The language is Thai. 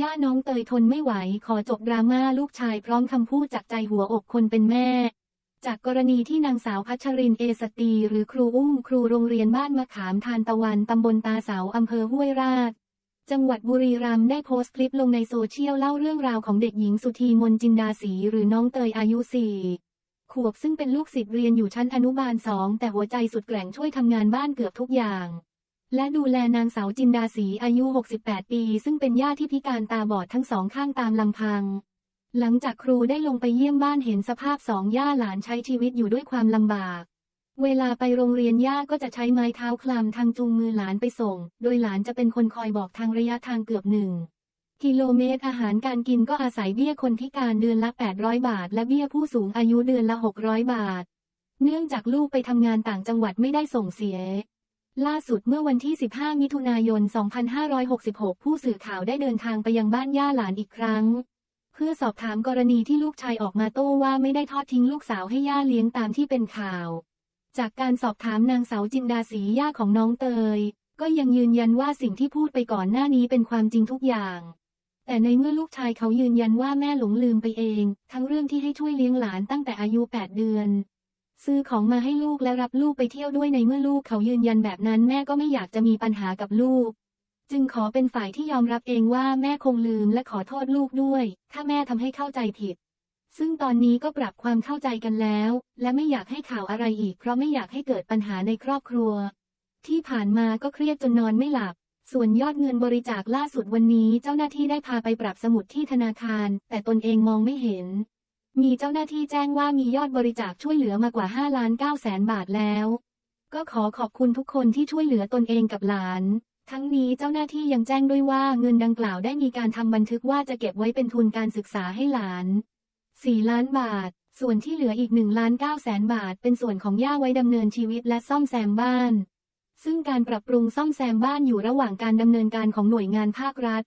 ย่าน้องเตยทนไม่ไหว ขอจบดราม่าลูกชายพร้อมคำพูดจากใจหัวอกคนเป็นแม่ จากกรณีที่นางสาวพัชรินเอสตี หรือครูอุ้มครูโรงเรียนบ้านมะขามทานตะวันตำบลตาเสาอำเภอห้วยราช จังหวัดบุรีรัมย์ได้โพสต์คลิปลงในโซเชียลเล่าเรื่องราวของเด็กหญิงสุธีมนจินดาศรีหรือน้องเตยอายุสี่ขวบซึ่งเป็นลูกศิษย์เรียนอยู่ชั้นอนุบาลสองแต่หัวใจสุดแกร่งช่วยทำงานบ้านเกือบทุกอย่าง และดูแลนางสาวจินดาศรีอายุ 68 ปี ซึ่งเป็นย่าที่พิการตาบอดทั้งสองข้างตามลำพัง หลังจากครูได้ลงไปเยี่ยมบ้านเห็นสภาพสองย่าหลานใช้ชีวิตอยู่ด้วยความลำบาก เวลาไปโรงเรียนย่าก็จะใช้ไม้เท้าคลำทางจูงมือหลานไปส่ง โดยหลานจะเป็นคนคอยบอกทางระยะทางเกือบหนึ่งกิโลเมตรอาหารการกินก็อาศัยเบี้ยคนพิการเดือนละ 800 บาท และเบี้ยผู้สูงอายุเดือนละ 600 บาท เนื่องจากลูกไปทำงานต่างจังหวัดไม่ได้ส่งเสีย ล่าสุดเมื่อวันที่ 15 มิถุนายน 2566 ผู้สื่อข่าวได้เดินทางไปยังบ้านย่าหลานอีกครั้ง เพื่อสอบถามกรณีที่ลูกชายออกมาโต้ว่าไม่ได้ทอดทิ้งลูกสาวให้ย่าเลี้ยงตามที่เป็นข่าว จากการสอบถามนางสาวจินดาศรีย่าของน้องเตย ก็ยังยืนยันว่าสิ่งที่พูดไปก่อนหน้านี้เป็นความจริงทุกอย่าง แต่ในเมื่อลูกชายเขายืนยันว่าแม่หลงลืมไปเอง ทั้งเรื่องที่ให้ช่วยเลี้ยงหลานตั้งแต่อายุ 8 เดือน ซื้อของมาให้ลูกและรับลูกไปเที่ยวด้วยในเมื่อลูกเขายืนยันแบบนั้น แม่ก็ไม่อยากจะมีปัญหากับลูก จึงขอเป็นฝ่ายที่ยอมรับเองว่าแม่คงลืมและขอโทษลูกด้วย ถ้าแม่ทำให้เข้าใจผิด ซึ่งตอนนี้ก็ปรับความเข้าใจกันแล้ว และไม่อยากให้ข่าวอะไรอีก เพราะไม่อยากให้เกิดปัญหาในครอบครัว ที่ผ่านมาก็เครียดจนนอนไม่หลับส่วนยอดเงินบริจาคล่าสุดวันนี้เจ้าหน้าที่ได้พาไปปรับสมุดที่ธนาคาร แต่ตนเองมองไม่เห็น มีเจ้าหน้าที่แจ้งว่ามียอดบริจาคช่วยเหลือมากว่า5ล้าน9แสนบาทแล้ว ก็ขอขอบคุณทุกคนที่ช่วยเหลือตนเองกับหลาน ทั้งนี้เจ้าหน้าที่ยังแจ้งด้วยว่าเงินดังกล่าวได้มีการทำบันทึกว่าจะเก็บไว้เป็นทุนการศึกษาให้หลาน 4 ล้านบาท ส่วนที่เหลืออีก1ล้าน9แสนบาท เป็นส่วนของย่าไว้ดำเนินชีวิตและซ่อมแซมบ้าน ซึ่งการปรับปรุงซ่อมแซมบ้านอยู่ระหว่างการดำเนินการของหน่วยงานภาครัฐ